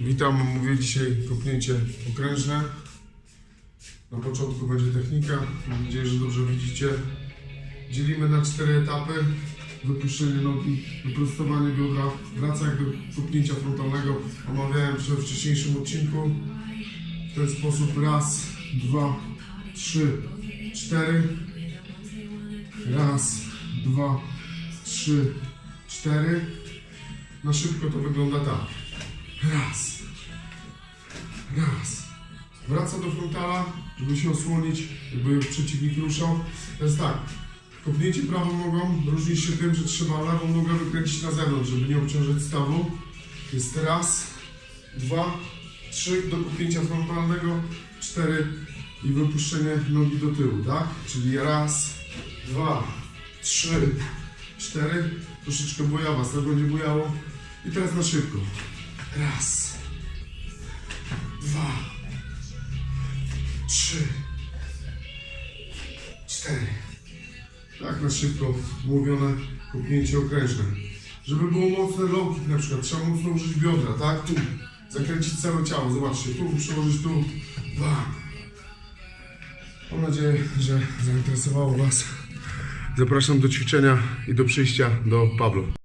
Witam, mówię dzisiaj kopnięcie okrężne. Na początku będzie technika. Mam nadzieję, że dobrze widzicie. Dzielimy na cztery etapy. Wypuszczenie nogi, wyprostowanie biodra, wracanie do kopnięcia frontalnego. Omawiałem we wcześniejszym odcinku. W ten sposób raz, dwa, trzy, cztery. Raz, dwa, trzy, cztery. Na szybko to wygląda tak. Raz. Raz. Wraca do frontala, żeby się osłonić, jakby przeciwnik ruszał. Jest tak. Kopnięcie prawą nogą różni się tym, że trzeba lewą nogę wykręcić na zewnątrz, żeby nie obciążyć stawu. Jest raz, dwa, trzy do kopnięcia frontalnego, cztery i wypuszczenie nogi do tyłu, tak? Czyli raz, dwa, trzy, cztery. Troszeczkę bojawa, to będzie bojało. I teraz na szybko. Raz, dwa, trzy, cztery. Tak na szybko mówione kopnięcie okrężne. Żeby było mocne low na przykład, trzeba mocno użyć biodra, tak? Tu. Zakręcić całe ciało, zobaczcie, tu przełożyć tu. Dwa. Mam nadzieję, że zainteresowało Was. Zapraszam do ćwiczenia i do przyjścia do Pablo.